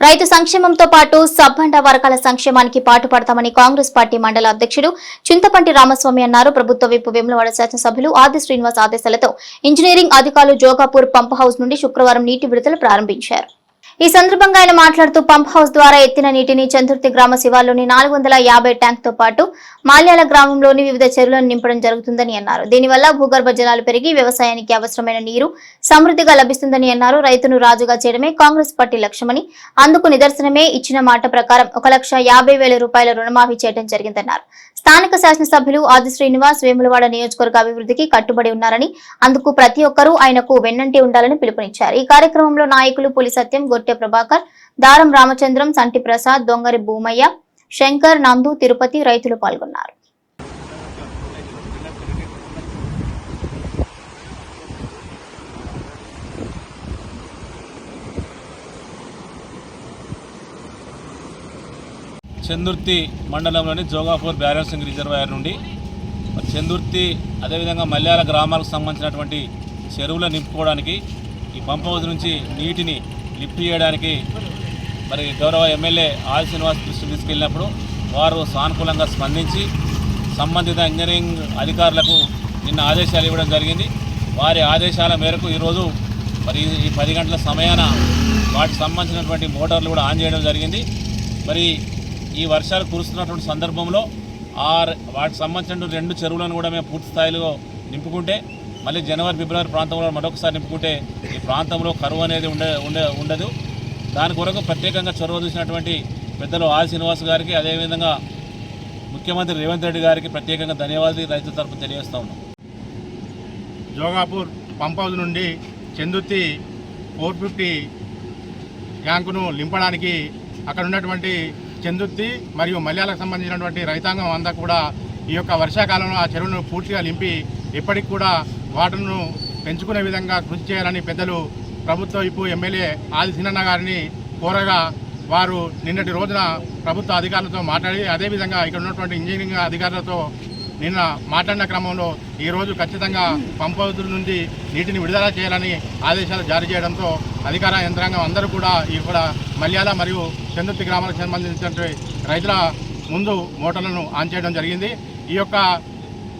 రైతు సంక్షేమంతో పాటు సబ్బండ వర్గాల సంక్షేమానికి పాటుపడతామని కాంగ్రెస్ పార్టీ మండల అధ్యక్షుడు చింతపంటి రామస్వామి అన్నారు. ప్రభుత్వ విప్ వేములవాడ శాసనసభ్యులు ఆది శ్రీనివాస్ ఆదేశాలతో ఇంజనీరింగ్ అధికారులు జోగాపూర్ పంప్ హౌస్ నుండి శుక్రవారం నీటి విడుదల ప్రారంభించారు. ఈ సందర్భంగా ఆయన మాట్లాడుతూ పంప్ హౌస్ ద్వారా ఎత్తిన నీటిని చందుర్తి గ్రామ శివాల్లోని నాలుగు వందల యాభై ట్యాంక్తో పాటు మాల్యాల గ్రామంలోని వివిధ చెరువులను నింపడం జరుగుతుందని అన్నారు. దీనివల్ల భూగర్భ జలాలు పెరిగి వ్యవసాయానికి అవసరమైన నీరు సమృద్ధిగా లభిస్తుందని అన్నారు. రైతును రాజుగా చేయడమే కాంగ్రెస్ పార్టీ లక్ష్యమని అందుకు నిదర్శనమే ఇచ్చిన మాట ప్రకారం ఒక లక్ష యాభై వేల రూపాయల రుణమాఫీ చేయడం జరిగిందన్నారు. స్థానిక శాసనసభ్యులు ఆది శ్రీనివాస్ వేములవాడ నియోజకవర్గ అభివృద్ధికి కట్టుబడి ఉన్నారని అందుకు ప్రతి ఒక్కరూ ఆయనకు వెన్నంటి ఉండాలని పిలుపునిచ్చారు. ఈ కార్యక్రమంలో నాయకులు పులి సత్యం గొట్టె ప్రభాకర్ దారం రామచంద్రం సంటి ప్రసాద్ దొంగరి భూమయ్య శంకర్ నందు తిరుపతి రైతులు పాల్గొన్నారు. చందుర్తి మండలంలోని జోగాపూర్ బ్యాలెన్సింగ్ రిజర్వాయర్ నుండి మరి చందుర్తి అదేవిధంగా మల్యాల గ్రామాలకు సంబంధించినటువంటి చెరువులు నింపుకోవడానికి ఈ పంప్ హౌస్ నుంచి నీటిని లిఫ్ట్ చేయడానికి మరి గౌరవ ఎమ్మెల్యే ఆది శ్రీనివాస్ దృష్టి తీసుకెళ్ళినప్పుడు వారు సానుకూలంగా స్పందించి సంబంధిత ఇంజనీరింగ్ అధికారులకు నిన్న ఆదేశాలు ఇవ్వడం జరిగింది. వారి ఆదేశాల మేరకు ఈరోజు మరి ఈ- ఈ పది గంటల సమయాన వాటికి సంబంధించినటువంటి మోటార్లు కూడా ఆన్ చేయడం జరిగింది. మరి ఈ వర్షాలు కురుస్తున్నటువంటి సందర్భంలో ఆ వాటికి సంబంధించిన రెండు చెరువులను కూడా మేము పూర్తి స్థాయిలో నింపుకుంటే మళ్ళీ జనవరి ఫిబ్రవరి ప్రాంతంలో మరొకసారి నింపుకుంటే ఈ ప్రాంతంలో కరువు అనేది ఉండే ఉండే ఉండదు. దాని కొరకు ప్రత్యేకంగా చొరవ చూసినటువంటి పెద్దలు ఆర్ శ్రీనివాస్ గారికి అదేవిధంగా ముఖ్యమంత్రి రేవంత్ రెడ్డి గారికి ప్రత్యేకంగా ధన్యవాదాలు రైతుల తరఫు తెలియజేస్తా ఉన్నాం. జోగాపూర్ పంప్ హౌస్ నుండి చందుర్తి ఫోర్ ఫిఫ్టీ ట్యాంకును నింపడానికి అక్కడ ఉన్నటువంటి చెందుద్ది. మరియు మల్యాలకు సంబంధించినటువంటి రైతాంగం అంతా కూడా ఈ యొక్క వర్షాకాలంలో ఆ చెరువును పూర్తిగా నింపి ఇప్పటికి కూడా వాటర్ను పెంచుకునే విధంగా కృషి చేయాలని పెద్దలు ప్రభుత్వ ఇప్పు ఎమ్మెల్యే ఆది సినన్న గారిని కోరగా వారు నిన్నటి రోజున ప్రభుత్వ అధికారులతో మాట్లాడి అదేవిధంగా ఇక్కడ ఉన్నటువంటి ఇంజనీరింగ్ అధికారులతో నిన్న మాట్లాడిన క్రమంలో ఈరోజు ఖచ్చితంగా పంపవతుల నుండి నుంచి నీటిని విడుదల చేయాలని ఆదేశాలు జారీ చేయడంతో అధికార యంత్రాంగం అందరూ కూడా ఇక్కడ మల్యాల మరియు చందుర్తి గ్రామాలకు సంబంధించినటువంటి రైతుల ముందు మోటార్లను ఆన్ చేయడం జరిగింది. ఈ యొక్క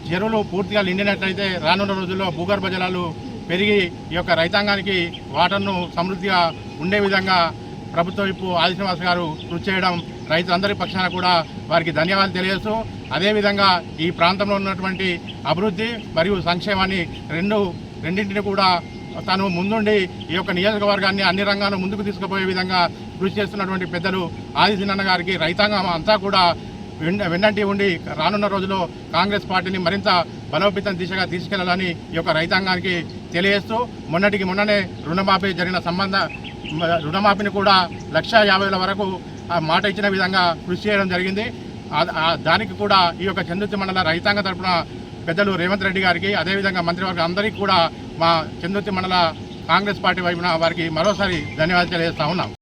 చెరువులు పూర్తిగా నిండినట్లయితే రానున్న రోజుల్లో భూగర్భ జలాలు పెరిగి ఈ యొక్క రైతాంగానికి వాటర్ను సమృద్ధిగా ఉండే విధంగా ప్రభుత్వ వైపు ఆదిశ్రీనివాస్ గారు కృషి చేయడం రైతులందరి పక్షాన కూడా వారికి ధన్యవాదాలు తెలియజేస్తూ అదేవిధంగా ఈ ప్రాంతంలో ఉన్నటువంటి అభివృద్ధి మరియు సంక్షేమాన్ని రెండు రెండింటిని కూడా తాను ముందుండి ఈ యొక్క నియోజకవర్గాన్ని అన్ని రంగాలను ముందుకు తీసుకుపోయే విధంగా కృషి చేస్తున్నటువంటి పెద్దలు ఆదిశనన్న గారికి రైతాంగం అంతా కూడా వెన్నంటి ఉండి రానున్న రోజుల్లో కాంగ్రెస్ పార్టీని మరింత బలోపేతం దిశగా తీసుకెళ్ళాలని ఈ యొక్క రైతాంగానికి తెలియజేస్తూ మొన్నటికి మొన్ననే రుణమాఫీ జరిగిన సంబంధ రుణమాఫీని కూడా లక్ష వరకు మాట ఇచ్చిన విధంగా కృషి చేయడం జరిగింది. దానికి కూడా ఈ యొక్క చందుర్తి మండల రైతాంగ తరపున పెద్దలు రేవంత్ రెడ్డి గారికి అదేవిధంగా మంత్రివర్గం అందరికీ కూడా మా చందుర్తి మండల కాంగ్రెస్ పార్టీ వైపున వారికి మరోసారి ధన్యవాదాలు తెలియజేస్తా ఉన్నాం.